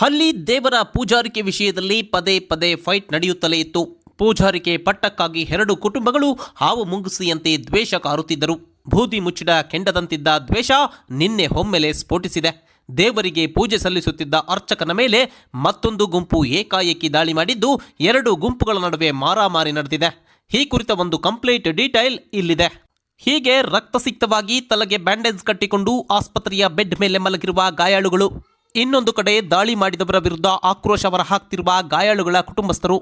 ಅಲ್ಲಿ ದೇವರ ಪೂಜಾರಿಕೆ ವಿಷಯದಲ್ಲಿ ಪದೇ ಪದೇ ಫೈಟ್ ನಡೆಯುತ್ತಲೇ ಇತ್ತು. ಪೂಜಾರಿಕೆ ಪಟ್ಟಕ್ಕಾಗಿ ಎರಡು ಕುಟುಂಬಗಳು ಹಾವು ಮುಂಗುಸಿಯಂತೆ ದ್ವೇಷ ಕಾರುತ್ತಿದ್ದರು. ಬೂದಿ ಮುಚ್ಚಿಡ ಕೆಂಡದಂತಿದ್ದ ದ್ವೇಷ ನಿನ್ನೆ ಹೊಮ್ಮೆಲೆ ಸ್ಫೋಟಿಸಿದೆ. ದೇವರಿಗೆ ಪೂಜೆ ಸಲ್ಲಿಸುತ್ತಿದ್ದ ಅರ್ಚಕನ ಮೇಲೆ ಮತ್ತೊಂದು ಗುಂಪು ಏಕಾಏಕಿ ದಾಳಿ ಮಾಡಿದ್ದು ಎರಡು ಗುಂಪುಗಳ ನಡುವೆ ಮಾರಾಮಾರಿ ನಡೆದಿದೆ. ಈ ಕುರಿತ ಒಂದು ಕಂಪ್ಲೀಟ್ ಡೀಟೈಲ್ ಇಲ್ಲಿದೆ. ಹೀಗೆ ರಕ್ತಸಿಕ್ತವಾಗಿ ತಲೆಗೆ ಬ್ಯಾಂಡೇಜ್ ಕಟ್ಟಿಕೊಂಡು ಆಸ್ಪತ್ರೆಯ ಬೆಡ್ ಮೇಲೆ ಮಲಗಿರುವ ಗಾಯಾಳುಗಳು. ಇನ್ನೊಂದು ಕಡೆ ದಾಳಿ ಮಾಡಿದವರ ವಿರುದ್ಧ ಆಕ್ರೋಶ ಹೊರಹಾಕ್ತಿರುವ ಗಾಯಾಳುಗಳ ಕುಟುಂಬಸ್ಥರು,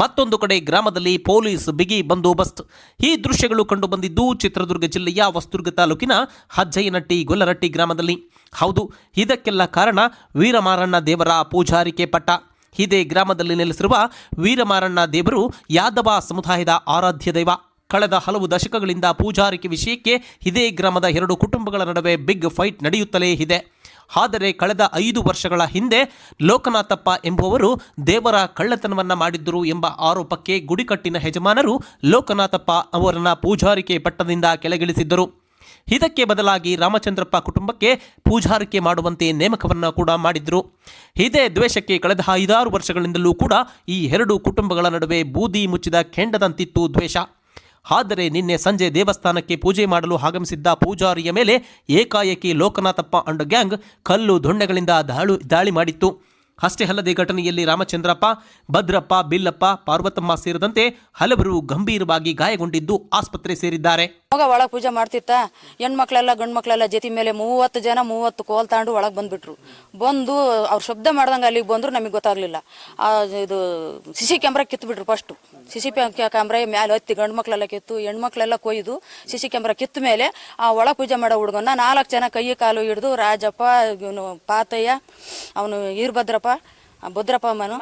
ಮತ್ತೊಂದು ಕಡೆ ಗ್ರಾಮದಲ್ಲಿ ಪೊಲೀಸ್ ಬಿಗಿ ಬಂದೋಬಸ್ತ್. ಈ ದೃಶ್ಯಗಳು ಕಂಡುಬಂದಿದ್ದು ಚಿತ್ರದುರ್ಗ ಜಿಲ್ಲೆಯ ವಸ್ತುರ್ಗ ತಾಲೂಕಿನ ಹಜ್ಜಯ್ಯನಟ್ಟಿ ಗೊಲ್ಲರಟ್ಟಿ ಗ್ರಾಮದಲ್ಲಿ. ಹೌದು, ಇದಕ್ಕೆಲ್ಲ ಕಾರಣ ವೀರಮಾರಣ್ಣ ದೇವರ ಪೂಜಾರಿಕೆ ಪಟ್ಟ. ಇದೇ ಗ್ರಾಮದಲ್ಲಿ ನೆಲೆಸಿರುವ ವೀರಮಾರಣ್ಣ ದೇವರು ಯಾದವ ಸಮುದಾಯದ ಆರಾಧ್ಯ ದೈವ. ಕಳೆದ ಹಲವು ದಶಕಗಳಿಂದ ಪೂಜಾರಿಕೆ ವಿಷಯಕ್ಕೆ ಇದೇ ಗ್ರಾಮದ ಎರಡು ಕುಟುಂಬಗಳ ನಡುವೆ ಬಿಗ್ ಫೈಟ್ ನಡೆಯುತ್ತಲೇ ಇದೆ. ಆದರೆ ಕಳೆದ ಐದು ವರ್ಷಗಳ ಹಿಂದೆ ಲೋಕನಾಥಪ್ಪ ಎಂಬುವರು ದೇವರ ಕಳ್ಳತನವನ್ನ ಮಾಡಿದ್ದರು ಎಂಬ ಆರೋಪಕ್ಕೆ ಗುಡಿಕಟ್ಟಿನ ಯಜಮಾನರು ಲೋಕನಾಥಪ್ಪ ಅವರನ್ನ ಪೂಜಾರಿಕೆ ಪಟ್ಟದಿಂದ ಕೆಳಗಿಳಿಸಿದ್ದರು. ಇದಕ್ಕೆ ಬದಲಾಗಿ ರಾಮಚಂದ್ರಪ್ಪ ಕುಟುಂಬಕ್ಕೆ ಪೂಜಾರಿಕೆ ಮಾಡುವಂತೆ ನೇಮಕವನ್ನು ಕೂಡ ಮಾಡಿದ್ರು. ಇದೇ ದ್ವೇಷಕ್ಕೆ ಕಳೆದ ಐದಾರು ವರ್ಷಗಳಿಂದಲೂ ಕೂಡ ಈ ಎರಡು ಕುಟುಂಬಗಳ ನಡುವೆ ಬೂದಿ ಮುಚ್ಚಿದ ಕೆಂಡದಂತಿತ್ತು ದ್ವೇಷ. ಆದರೆ ನಿನ್ನೆ ಸಂಜೆ ದೇವಸ್ಥಾನಕ್ಕೆ ಪೂಜೆ ಮಾಡಲು ಆಗಮಿಸಿದ್ದ ಪೂಜಾರಿಯ ಮೇಲೆ ಏಕಾಏಕಿ ಲೋಕನಾಥಪ್ಪ ಅಂಡ್ ಗ್ಯಾಂಗ್ ಕಲ್ಲು ದೊಣ್ಣೆಗಳಿಂದ ದಾಳು, ದಾಳಿ ಮಾಡಿತ್ತು. ಅಷ್ಟೇ ಅಲ್ಲದೆ ಘಟನೆಯಲ್ಲಿ ರಾಮಚಂದ್ರಪ್ಪ ಭದ್ರಪ್ಪ ಬಿಲ್ಲಪ್ಪ ಪಾರ್ವತಮ್ಮ ಸೇರಿದಂತೆ ಹಲವರು ಗಂಭೀರವಾಗಿ ಗಾಯಗೊಂಡಿದ್ದು ಆಸ್ಪತ್ರೆ ಸೇರಿದ್ದಾರೆ. ಮಗ ಒಳಗೆ ಪೂಜೆ ಮಾಡ್ತಿತ್ತ ಹೆಣ್ಮಕ್ಳೆಲ್ಲ ಗಂಡು ಮಕ್ಳೆಲ್ಲ ಜೊತೆ ಮೇಲೆ ಮೂವತ್ತು ಜನ ಮೂವತ್ತು ಕೋಲ್ ತಾಂಡು ಒಳಗೆ ಬಂದ್ಬಿಟ್ರು. ಬಂದು ಅವ್ರು ಶಬ್ದ ಮಾಡ್ದಂಗೆ ಅಲ್ಲಿಗೆ ಬಂದ್ರು ನಮಗೆ ಗೊತ್ತಾಗ್ಲಿಲ್ಲ. ಆ, ಇದು ಸಿಸಿ ಕ್ಯಾಮ್ರಾ ಕಿತ್ಬಿಟ್ರು ಫಸ್ಟು. ಸಿಸಿ ಕ್ಯಾಮ್ರಾ ಮೇಲೆ ಹತ್ತಿ ಗಂಡು ಮಕ್ಳೆಲ್ಲ ಕಿತ್ತು ಹೆಣ್ಮಕ್ಳೆಲ್ಲ ಕೊಯ್ದು ಸಿಸಿ ಕ್ಯಾಮ್ರಾ ಕಿತ್ತ ಮೇಲೆ ಆ ಒಳ ಪೂಜೆ ಮಾಡೋ ಹುಡುಗನ ನಾಲ್ಕು ಜನ ಕೈ ಕಾಲು ಹಿಡಿದು ರಾಜಪ್ಪ ಇವನು ಪಾತಯ್ಯ ಅವನು ಈರ್ಭದ್ರಪ್ಪ ಭದ್ರಪ್ಪ ಮನು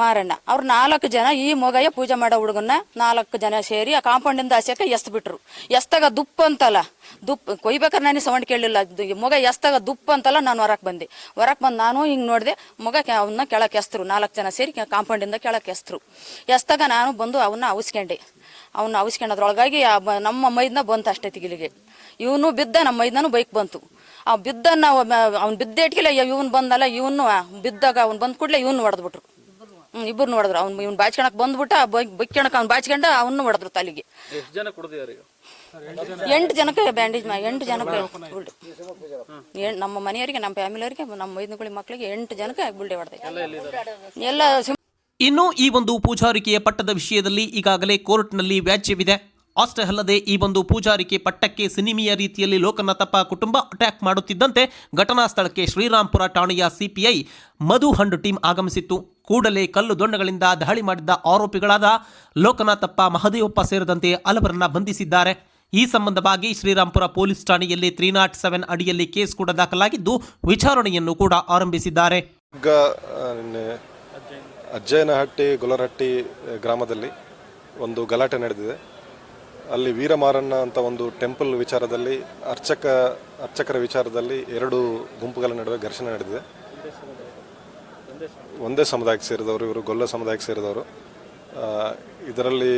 ಮಾರಣ್ಣ. ಅವ್ರು ನಾಲ್ಕು ಜನ ಈ ಮೊಗಯ್ಯ ಪೂಜೆ ಮಾಡೋ ಹುಡುಗನ್ನ ನಾಲ್ಕು ಜನ ಸೇರಿ ಆ ಕಾಂಪೌಂಡಿಂದ ಆಸೆಕ ಎಸ್ತ್ ಬಿಟ್ರು ಎಸ್ತಾಗ ದುಪ್ಪ ಅಂತಲ್ಲ. ದುಪ್ಪ ಕೊಯ್ಬೇಕಾದ್ರೆ ನಾನು ಸೌಂಡ್ ಕೇಳಲಿಲ್ಲ ಮೊಗ ಎಸ್ತಾಗ ದುಪ್ಪ ಅಂತಲ್ಲ ನಾನು ಹೊರಕ್ ಬಂದೆ. ಹೊರಕ್ ಬಂದು ನಾನು ಹಿಂಗ್ ನೋಡಿದೆ ಮೊಗ ಅವನ್ನ ಕೆಳಕ್ಕೆ ಎಸ್ತರು. ನಾಲ್ಕು ಜನ ಸೇರಿ ಕಾಂಪೌಂಡಿಂದ ಕೆಳಕ್ಕೆ ಎಸ್ತರು. ಎಸ್ತಾಗ ನಾನು ಬಂದು ಅವನ್ನ ಅವಸ್ಕೊಂಡೆ. ಅವನ್ನ ಅವಸ್ಕೊಂಡದ್ರೊಳಗಾಗಿ ನಮ್ಮ ಮೈದ್ನ ಬಂತು ಅಷ್ಟೇ ತಿಗಿಲಿಗೆ. ಇವನು ಬಿದ್ದ ನಮ್ಮ ಮೈದ್ನೂ ಬೈಕ್ ಬಂತು. ಆ ಬಿದ್ದ ನಾವು ಅವ್ನು ಬಿದ್ದ ಇಟ್ಕಿಲ್ಲ ಇವನು ಬಂದಲ್ಲ ಇವನು ಬಿದ್ದಾಗ ಅವ್ನು ಬಂದ್ ಕೂಡಲೇ ಇವನು ಹೊಡೆದ್ಬಿಟ್ರು ಹ್ಮ್ ಇಬ್ಬರು ನೋಡಿದ್ರು ಅವ್ನು ಇವ್ನು ಬಾಚ್ಕೊಳಕ್ ಬಂದ್ಬಿಟ್ಟ ಬೈಕ್ ಬೈಕ್ಕೊಳಕ್ ಅವ್ನು ಬಾಚ್ಕೊಂಡ ಅವನು ಹೊಡೆದ್ರು ತಲೆಗೆ. ಎಷ್ಟು ಜನ ಕುಡ್ದಿದ್ದಾರೆ ಈಗ? ಎಂಟು ಜನಕ್ಕೆ ಬ್ಯಾಂಡೇಜ್ ಎಂಟು ಜನಕ್ಕೆ ಬುಲ್ಡಿ ಎಣ್- ನಮ್ಮ ಮನೆಯವರಿಗೆ ನಮ್ಮ ಫ್ಯಾಮಿಲಿಯವರಿಗೆ ನಮ್ಮ ಮೈದಿನಗುಳಿ ಮಕ್ಕಳಿಗೆ ಎಂಟು ಜನಕ್ಕೆ ಬುಲ್ಡೆ ಹೊಡೆದ. ಎಲ್ಲ ಸಿಂ- ಇನ್ನು ಈ ಒಂದು ಪೂಜಾರಿಕೆಯ ಪಟ್ಟದ ವಿಷಯದಲ್ಲಿ ಈಗಾಗಲೇ ಕೋರ್ಟ್ನಲ್ಲಿ ವ್ಯಾಜ್ಯವಿದೆ. ಅಷ್ಟೇ ಅಲ್ಲದೆ ಈ ಒಂದು ಪೂಜಾರಿಕೆ ಪಟ್ಟಕ್ಕೆ ಸಿನಿಮೀಯ ರೀತಿಯಲ್ಲಿ ಲೋಕನಾಥಪ್ಪ ಕುಟುಂಬ ಅಟ್ಯಾಕ್ ಮಾಡುತ್ತಿದ್ದಂತೆ ಘಟನಾ ಸ್ಥಳಕ್ಕೆ ಶ್ರೀರಾಂಪುರ ಠಾಣೆಯ ಸಿಪಿಐ ಮಧು ಹಂಡು ಟೀಮ್ ಆಗಮಿಸಿತ್ತು. ಕೂಡಲೇ ಕಲ್ಲು ದೊಂಡಗಳಿಂದ ದಾಳಿ ಮಾಡಿದ್ದ ಆರೋಪಿಗಳಾದ ಲೋಕನಾಥಪ್ಪ ಮಹದೇವಪ್ಪ ಸೇರಿದಂತೆ ಹಲವರನ್ನ ಬಂಧಿಸಿದ್ದಾರೆ. ಈ ಸಂಬಂಧವಾಗಿ ಶ್ರೀರಾಂಪುರ ಪೊಲೀಸ್ ಠಾಣೆಯಲ್ಲಿ ತ್ರೀ ನಾಟ್ ಸೆವೆನ್ ಅಡಿಯಲ್ಲಿ ಕೇಸ್ ಕೂಡ ದಾಖಲಾಗಿದ್ದು ವಿಚಾರಣೆಯನ್ನು ಕೂಡ ಆರಂಭಿಸಿದ್ದಾರೆ. ಅಜ್ಜಯನಹಟ್ಟಿ ಗೊಲರಹಟ್ಟಿ ಗ್ರಾಮದಲ್ಲಿ ಒಂದು ಗಲಾಟೆ ನಡೆದಿದೆ. ಅಲ್ಲಿ ವೀರಮಾರಣ್ಣ ಅಂತ ಒಂದು ಟೆಂಪಲ್ ವಿಚಾರದಲ್ಲಿ ಅರ್ಚಕ, ಅರ್ಚಕರ ವಿಚಾರದಲ್ಲಿ ಎರಡು ಗುಂಪುಗಳ ನಡುವೆ ಘರ್ಷಣೆ ನಡೆದಿದೆ. ಒಂದೇ ಸಮುದಾಯಕ್ಕೆ ಸೇರಿದವರು ಇವರು, ಗೊಲ್ಲ ಸಮುದಾಯಕ್ಕೆ ಸೇರಿದವರು. ಇದರಲ್ಲಿ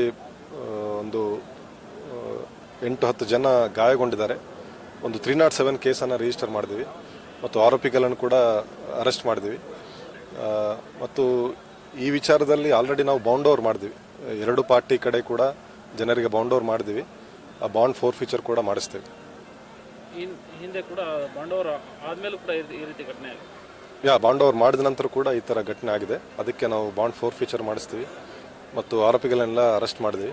ಒಂದು ಎಂಟು ಹತ್ತು ಜನ ಗಾಯಗೊಂಡಿದ್ದಾರೆ. ಒಂದು ತ್ರೀ ನಾಟ್ ಸೆವೆನ್ ಕೇಸನ್ನು ರಿಜಿಸ್ಟರ್ ಮಾಡಿದ್ವಿ ಮತ್ತು ಆರೋಪಿಗಳನ್ನು ಕೂಡ ಅರೆಸ್ಟ್ ಮಾಡಿದ್ವಿ ಮತ್ತು ಈ ವಿಚಾರದಲ್ಲಿ ಆಲ್ರೆಡಿ ನಾವು ಬೌಂಡ್ ಓವರ್ ಮಾಡಿದ್ವಿ ಎರಡು ಪಾರ್ಟಿ ಕಡೆ ಕೂಡ ಜನರಿಗೆ ಬಾಂಡ್ ಓವರ್ ಮಾಡಿದ್ವಿ. ಆ ಬಾಂಡ್ ಫೋರ್ ಫೀಚರ್ ಕೂಡ ಮಾಡಿಸ್ತೇವೆ. ಹಿಂದೆ ಕೂಡ ಬಾಂಡ್ ಓವರ್ ಆದಮೇಲೂ ಕೂಡ ಈ- ರೀತಿ ಘಟನೆ ಆಗಿದೆ. ಯಾ ಬಾಂಡ್ ಓವರ್ ಮಾಡಿದ ನಂತರ ಕೂಡ ಈ ಥರ ಘಟನೆ ಆಗಿದೆ. ಅದಕ್ಕೆ ನಾವು ಬಾಂಡ್ ಫೋರ್ ಫೀಚರ್ ಮಾಡಿಸ್ತೀವಿ. ಮತ್ತು ಆರೋಪಿಗಳನ್ನೆಲ್ಲ ಅರೆಸ್ಟ್ ಮಾಡಿದ್ವಿ.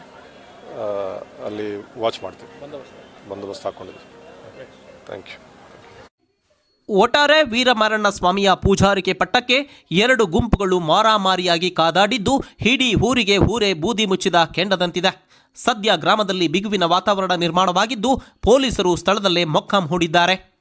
ಅಲ್ಲಿ ವಾಚ್ ಮಾಡ್ತೀವಿ. ಬಂದೋಬಸ್ತ್. ಹಾಕ್ಕೊಂಡಿದ್ವಿ ಥ್ಯಾಂಕ್ ಯು ಒಟ್ಟಾರೆ ವೀರಮಾರಣ್ಣ ಸ್ವಾಮಿಯ ಪೂಜಾರಿಕೆ ಪಟ್ಟಕ್ಕೆ ಎರಡು ಗುಂಪುಗಳು ಮಾರಾಮಾರಿಯಾಗಿ ಕಾದಾಡಿದ್ದು, ಇಡೀ ಊರಿಗೆ ಊರೇ ಬೂದಿ ಮುಚ್ಚಿದ ಕೆಂಡದಂತಿದೆ. ಸದ್ಯ ಗ್ರಾಮದಲ್ಲಿ ಬಿಗುವಿನ ವಾತಾವರಣ ನಿರ್ಮಾಣವಾಗಿದ್ದು, ಪೊಲೀಸರು ಸ್ಥಳದಲ್ಲೇ ಮೊಕ್ಕಂ ಹೂಡಿದ್ದಾರೆ.